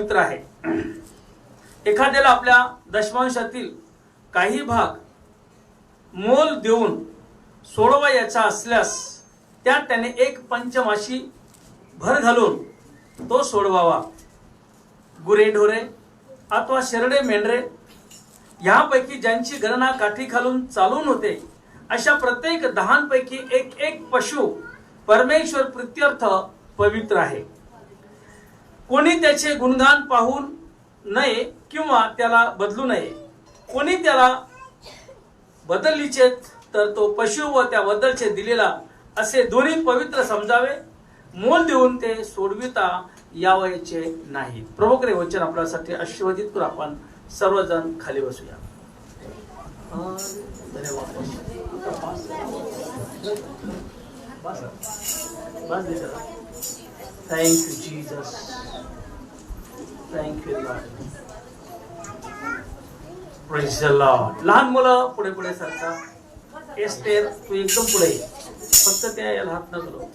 पवित्र आहे. एखाद्याला आपल्या दशमांशातील काही भाग मोल देऊन सोडवायचा असल्यास त्यात त्याने एक पंचमाशी भर घालून तो सोडवावा. गुरेढोरे अथवा शेरडे मेंढरे ह्यापैकी ज्यांची गणना काठी घालून चालून होते अशा प्रत्येक दहांपैकी एक एक पशु परमेश्वर प्रित्यर्थ पवित्र आहे. कोणी त्याचे गुणगान पाहून नये किंवा त्याला बदलू नये. कोणी त्याला बदललीचे तर तो पशु व त्या बदलचे दिलेला असे दोन्ही पवित्र समजावे. मोल देऊन ते सोडविता यावयाचे नाही. प्रभुकडे वचन आपल्यासाठी आशीर्वादित करून आपण सर्वजण खाली बसूया. धन्यवाद. Thank you Jesus thank you praise the Lord लहान मुलं पुढे पुढे सरका. एस्टेर तू एकदम पुढे ये. फक्त त्या याला हात न करू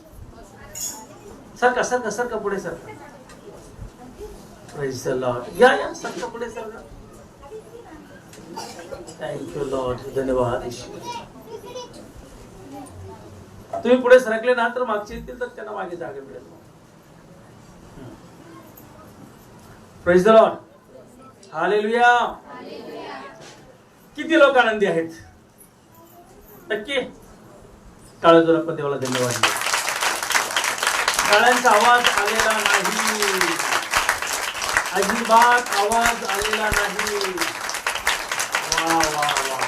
सरका सरका सरका पुढे सरका. प्रेज द लॉर्ड या या सरका पुढे सरका. थँक्यू लॉर्ड धन्यवाद तुम्ही पुढे सरकले ना तर मागचे येतील तर त्यांना मागे जागा मिळेल. प्रेज द लॉर्ड हालेलुया किती लोक आनंदी आहेत? नक्की काळ जोराप्पा देवाला धन्यवाद. द्या. टाळ्यांचा आवाज आलेला नाही. अजिबात आवाज आलेला नाही. वा वा वा.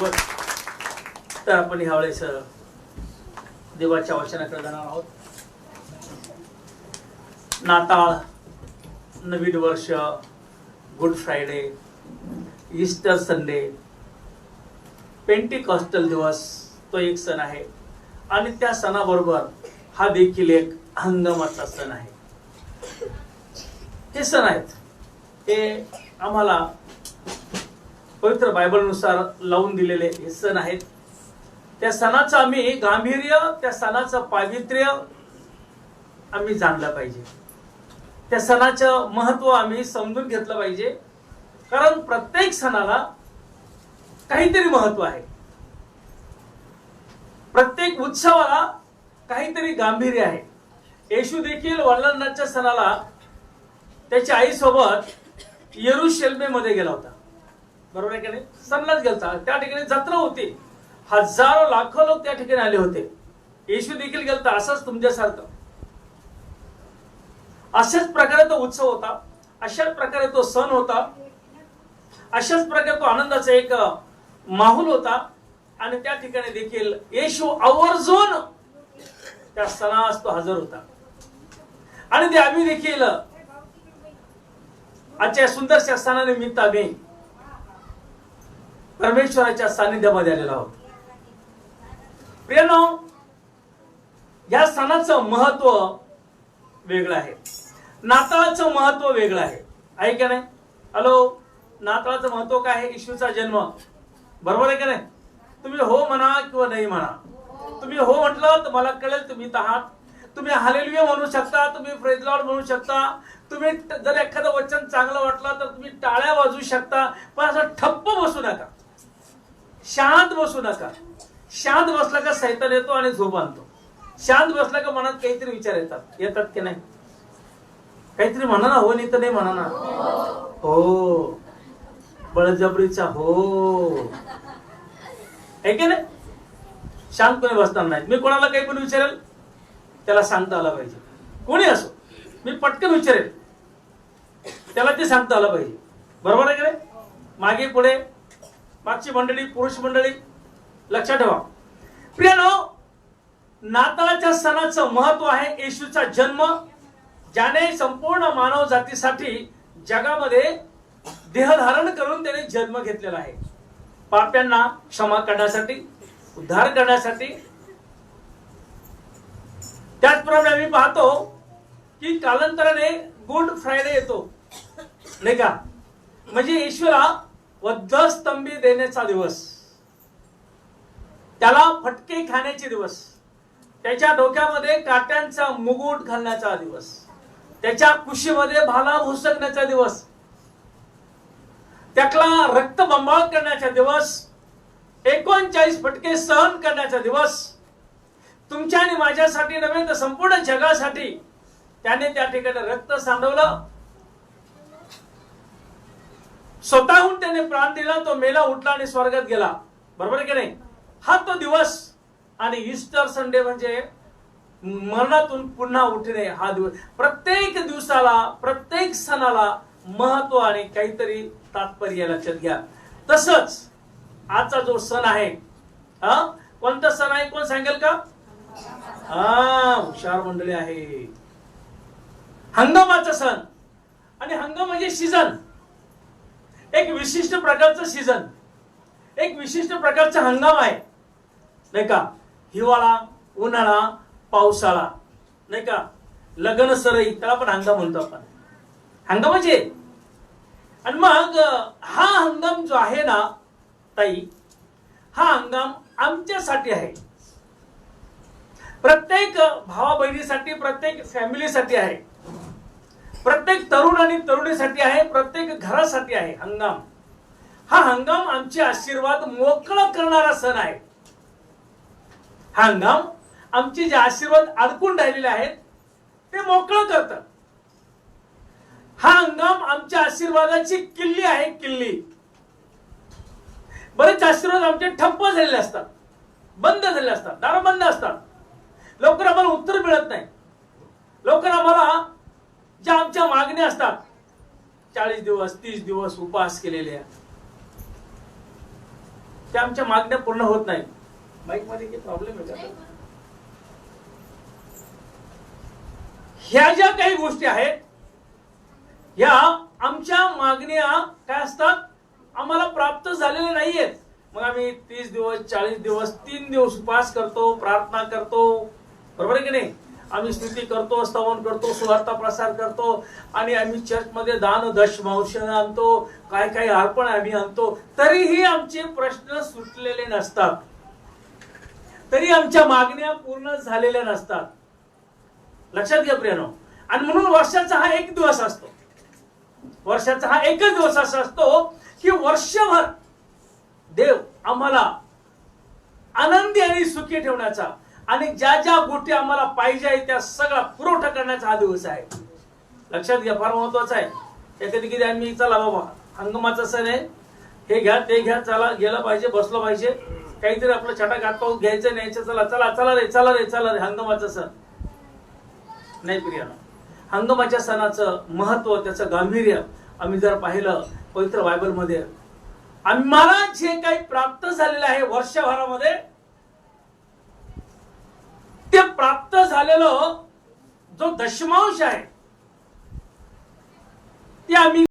बर. तर आपण ह्या वेळेस देवाच्या वचनाकडे जाणार आहोत. नाताळ नवीन वर्ष Good Friday Easter Sunday Pentecostal दिवस तो एक सण आहे. आणि त्या सणाबरोबर हा देखील एक हंगामाचा सण आहे. हे सण आहेत. हे आम्हाला पवित्र बायबलनुसार लावून दिलेले हे सण आहेत. त्या सणाचं आम्ही गांभीर्य त्या सणाचं पावित्र्य आम्ही जाणलं पाहिजे. त्या सणाचं महत्त्व आम्ही समजून घेतलं पाहिजे. कारण प्रत्येक सणाला काहीतरी महत्त्व आहे. प्रत्येक उत्सवाला काहीतरी गांभीर्य आहे. येशू देखील वडिलांच्या सणाला त्याच्या आईसोबत येरुशेल्मेमध्ये गेला होता. बरोबर आहे की नाही? सणलाच गेलता त्या ठिकाणी जत्रा होती. हजारो लाखो लोक त्या ठिकाणी आले होते. येशू देखील गेलता असंच तुमच्यासारखं. अशाच प्रकारे तो उत्सव होता अशाच प्रकारे तो सण होता अशाच प्रकारे तो आनंदाचा एक माहोल होता आणि त्या ठिकाणी देखील येशू आवर्जून त्या सणास तो हजर होता. आणि ते आम्ही देखील आजच्या सुंदरशा सणानिमित्त आम्ही परमेश्वराच्या सानिध्यामध्ये आलेलो आहोत. प्रियानो या सणाचं महत्त्व वेगळं आहे. नाताळाचं महत्त्व वेगळं आहे. आहे का नाही? हॅलो? नाताळाचं महत्त्व काय आहे? येशूचा जन्म. बरोबर आहे का नाही? तुम्ही हो म्हणा किंवा नाही म्हणा. तुम्ही हो म्हटलं तर मला कळेल तुम्ही आहात. तुम्ही हालेलुया म्हणू शकता तुम्ही फ्रेजलॉर्ड म्हणू शकता. तुम्ही जर एखादं वचन चांगलं वाटलं तर तुम्ही टाळ्या वाजवू शकता. पण असं ठप्प बसू नका. शांत बसू नका. शांत बसला का सैतान येतो आणि झोप आणतो. शांत बसला का मनात काहीतरी विचार येतात. येतात की नाही? काहीतरी म्हणा ना हो नाही तर नाही म्हणा ना. हो. बळजबरीचा हो. आहे की नाही? शांतपणे बसणार नाही मी कोणाला काही पण विचारेल त्याला सांगता आला पाहिजे. कोणी असो मी पटकन विचारेल. त्याला ते सांगता आलं पाहिजे. बरोबर आहे की मागे पुढे मागची मंडळी पुरुष मंडळी लक्षात ठेवा. प्रियानो नाताळाच्या सणाचं महत्त्व आहे येशूचा जन्म. ज्याने संपूर्ण मानव जातीसाठी जगामध्ये देहधारण करून त्याने जन्म घेतलेला आहे. पाप्यांना क्षमा करण्यासाठी उद्धार करण्यासाठी. त्याचप्रमाणे आम्ही पाहतो की कालांतराने गुड फ्रायडे येतो नाही का? म्हणजे येशूला वद्धस्तंभी देण्याचा दिवस. त्याला फटके खाण्याचे दिवस. त्याच्या डोक्यामध्ये काट्यांचा मुगुट घालण्याचा दिवस. त्याच्या कुशीमध्ये भाला भुसकण्याचा दिवस. त्यातला रक्त बंबाळ करण्याचा दिवस एकोणचाळीस फटके सहन करण्याचा दिवस. तुमच्या आणि माझ्यासाठी नव्हे तर संपूर्ण जगासाठी त्याने त्या ठिकाणी रक्त सांडवलं. स्वतःहून त्याने प्राण दिला तो मेला उठला आणि स्वर्गात गेला. बरोबर की नाही? हा तो दिवस. आणि ईस्टर संडे म्हणजे मरणातून पुन्हा उठणे हा दिवस प्रत्येक दिवसाला प्रत्येक सणाला महत्त्व आणि काहीतरी तात्पर्य लक्षात घ्या. तसंच आजचा जो सण आहे हा? कोणता सण आहे? कोण सांगेल का? हा हुशार मंडळी आहे. हंगामाचा सण. आणि हंगाम म्हणजे सीझन एक विशिष्ट प्रकारचं सीझन एक विशिष्ट प्रकारचा हंगाम आहे. नाही का? हिवाळा उन्हाळा पावसाळा नाही का? लग्न सरई त्याला पण हंगाम म्हणतो आपण. हंगामाचे म्हणजे? आणि मग हा हंगाम जो आहे ना ताई हा हंगाम आमच्यासाठी आहे. प्रत्येक भावा बहिणीसाठी प्रत्येक फॅमिलीसाठी आहे. प्रत्येक तरुण आणि तरुणीसाठी आहे प्रत्येक घरासाठी आहे हंगाम. हा हंगाम आमचे आशीर्वाद मोकळं करणारा सण आहे. हा हंगाम आमचे जे आशीर्वाद अडकून राहिलेले आहेत ते मोकळं करत हा हंगाम आमच्या आशीर्वादाची किल्ली आहे किल्ली. बरेच आशीर्वाद आमचे ठप्प झालेले असतात बंद झालेले असतात दार बंद असतात. लवकर आम्हाला उत्तर मिळत नाही. लवकर आम्हाला ज्या आमच्या मागण्या असतात चाळीस दिवस तीस दिवस उपवास केलेले त्या आमच्या मागण्या पूर्ण होत नाही. माईकमध्ये काही प्रॉब्लेम येतात ह्या ज्या काही गोष्टी आहेत ह्या आमच्या मागण्या काय असतात? आम्हाला प्राप्त झालेल्या नाहीयेत. मग आम्ही तीस दिवस चाळीस दिवस तीन दिवस उपास करतो प्रार्थना करतो. बरोबर आहे की नाही? आम्ही स्तुती करतो स्तवन करतो सुवार्ता प्रसार करतो आणि आम्ही चर्चमध्ये दान दशमांश आणतो काय काय अर्पण आम्ही आणतो. तरीही आमचे प्रश्न सुटलेले नसतात. तरी आमच्या मागण्या पूर्ण झालेल्या नसतात. लक्षात घ्या प्रियानो. आणि म्हणून वर्षाचा हा एक दिवस असतो. वर्षाचा हा एकच दिवस असा असतो की वर्षभर देव आम्हाला आनंदी आणि सुखी ठेवण्याचा आणि ज्या ज्या गोष्टी आम्हाला पाहिजे आहे त्या सगळा पुरवठा करण्याचा हा दिवस आहे. लक्षात घ्या फार महत्त्वाचा आहे. त्या किती आम्ही चला बाबा हंगामाचा सण आहे. हे घ्या ते घ्या चला गेलं पाहिजे बसलं पाहिजे. काहीतरी आपलं छटाक हात पाऊस घ्यायचं न्यायचं चला चला चला रे चला रे चला रे हंगामाचा सण. नाही प्रियानो हंगामाच्या सणाचं महत्त्व त्याचं गांभीर्य आम्ही जर पाहिलं पवित्र बायबलमध्ये आम्हाला जे काही प्राप्त झालेलं आहे वर्षभरामध्ये ते प्राप्त झालेलं जो दशमांश आहे ते आम्ही